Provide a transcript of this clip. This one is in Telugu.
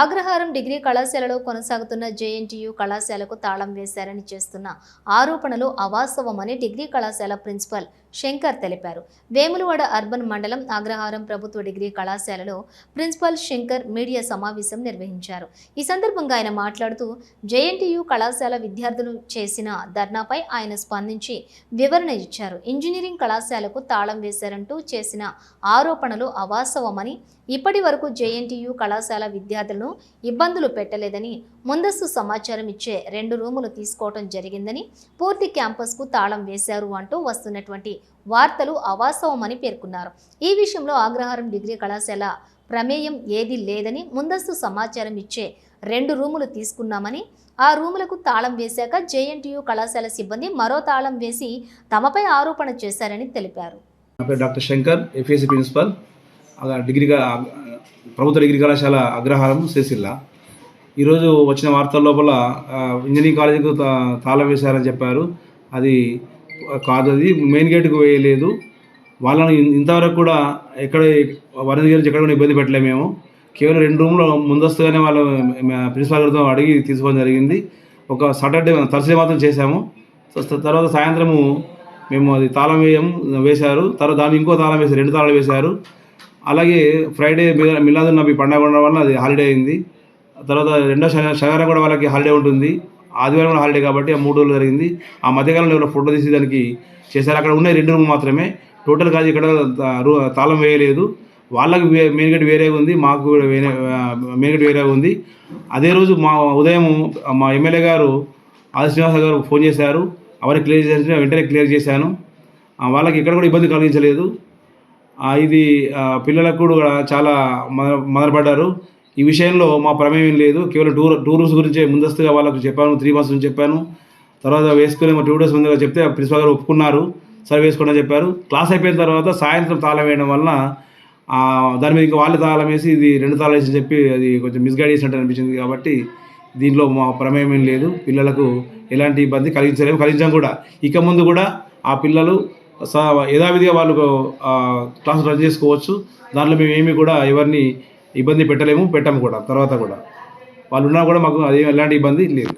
ఆగ్రహారం డిగ్రీ కళాశాలలో కొనసాగుతున్న జేఎన్టీయు కళాశాలకు తాళం వేశారని చేస్తున్న ఆరోపణలు అవాస్తవమని డిగ్రీ కళాశాల ప్రిన్సిపల్ శంకర్ తెలిపారు. వేములవాడ అర్బన్ మండలం అగ్రహారం ప్రభుత్వ డిగ్రీ కళాశాలలో ప్రిన్సిపల్ శంకర్ మీడియా సమావేశం నిర్వహించారు. ఈ సందర్భంగా ఆయన మాట్లాడుతూ జేఎన్టీయు కళాశాల విద్యార్థులు చేసిన ధర్నాపై ఆయన స్పందించి వివరణ ఇచ్చారు. ఇంజనీరింగ్ కళాశాలకు తాళం వేశారంటూ చేసిన ఆరోపణలు అవాస్తవమని ఇప్పటి వరకు జేఎన్టీయు కళాశాల విద్యార్థులను ఇబ్బందులు పెట్టలేదని ముందస్తు సమాచారం ఇచ్చే రెండు రూములు తీసుకోవటం జరిగిందని పూర్తి క్యాంపస్కు తాళం వేశారు అంటూ వస్తున్నటువంటి వార్తలు అవాస్తవమని పేర్కొన్నారు. ఈ విషయంలో ఆగ్రహారం డిగ్రీ కళాశాల ప్రమేయం ఏదీ లేదని ముందస్తు సమాచారం ఇచ్చే రెండు రూములు తీసుకున్నామని ఆ రూములకు తాళం వేశాక జేఎన్టీయు కళాశాల సిబ్బంది మరో తాళం వేసి తమపై ఆరోపణ చేశారని తెలిపారు. Doctor Shankar FAC principal. డిగ్రీగా ప్రభుత్వ డిగ్రీ కళాశాల అగ్రహారం సిరిసిల్ల ఈరోజు వచ్చిన వార్తల లోపల ఇంజనీరింగ్ కాలేజీకి తా- తాళం వేశారని చెప్పారు. అది కాదు అది మెయిన్ గేట్కు వేయలేదు. వాళ్ళని ఇంతవరకు కూడా ఎక్కడ వరద గురించి ఎక్కడ కూడా ఇబ్బంది పెట్టలేము మేము. కేవలం రెండు రూమ్లో ముందస్తుగానే వాళ్ళు ప్రిన్సిపాల్ గారితో అడిగి తీసుకోవడం జరిగింది. ఒక సాటర్డే థర్స్డే మాత్రం చేశాము. తర్వాత సాయంత్రము మేము అది తాళం వేయం వేశారు. తర్వాత దాన్ని ఇంకో తాళం వేశారు రెండు తాళాలు వేశారు. అలాగే ఫ్రైడే మిలాదు మిలాదున్ నబీ పండగ ఉండడం వల్ల అది హాలిడే అయింది. తర్వాత రెండో శనివారం కూడా వాళ్ళకి హాలిడే ఉంటుంది. ఆదివారం కూడా హాలిడే కాబట్టి ఆ మూడు రోజులు జరిగింది. ఆ మధ్యకాలంలో ఎవరో ఫోటో తీసి దానికి చేశారు. అక్కడ ఉన్నాయి రెండు రూమ్ మాత్రమే. టోటల్ కాదు ఇక్కడ తాళం వేయలేదు. వాళ్ళకి మెయిన్ గేట్ వేరే ఉంది. మాకు కూడా వేరే మెయిన్ గేట్ వేరే ఉంది. అదే రోజు మా ఉదయం మా ఎమ్మెల్యే గారు ఆది శ్రీనివాస గారు ఫోన్ చేశారు. అవన్నీ క్లియర్ చేసిన వెంటనే క్లియర్ చేశాను. వాళ్ళకి ఎక్కడ కూడా ఇబ్బంది కలిగించలేదు. ఇది పిల్లలకు కూడా చాలా మద మొదలుపడ్డారు ఈ విషయంలో మా ప్రమేయం లేదు. కేవలం టూర్ టూరిస్ట్ గురించే ముందస్తుగా వాళ్ళకు చెప్పాను త్రీ మంత్స్ నుంచి చెప్పాను. తర్వాత వేసుకునే మా టూ డేస్ ముందుగా చెప్తే ప్రిన్సిపల్ గారు ఒప్పుకున్నారు. సరే వేసుకోండి చెప్పారు. క్లాస్ అయిపోయిన తర్వాత సాయంత్రం తాళం వేయడం వలన దాని మీద ఇంకా వాళ్ళే తాళం వేసి ఇది రెండు తాళం వేసి చెప్పి అది కొంచెం మిస్గైడ్ చేసినట్టు అనిపించింది కాబట్టి దీనిలో మా ప్రమేయం ఏం లేదు. పిల్లలకు ఎలాంటి ఇబ్బంది కలిగించలేము. కలిగించాం కూడా. ఇక ముందు కూడా ఆ పిల్లలు యథావిధిగా వాళ్ళు ఆ, క్లాస్ రన్ చేసుకోవచ్చు. దాంట్లో మేము ఏమి కూడా ఎవరిని ఇబ్బంది పెట్టలేము పెట్టాము కూడా తర్వాత కూడా. వాళ్ళు ఉన్నా కూడా మాకు అది ఎలాంటి ఇబ్బంది లేదు.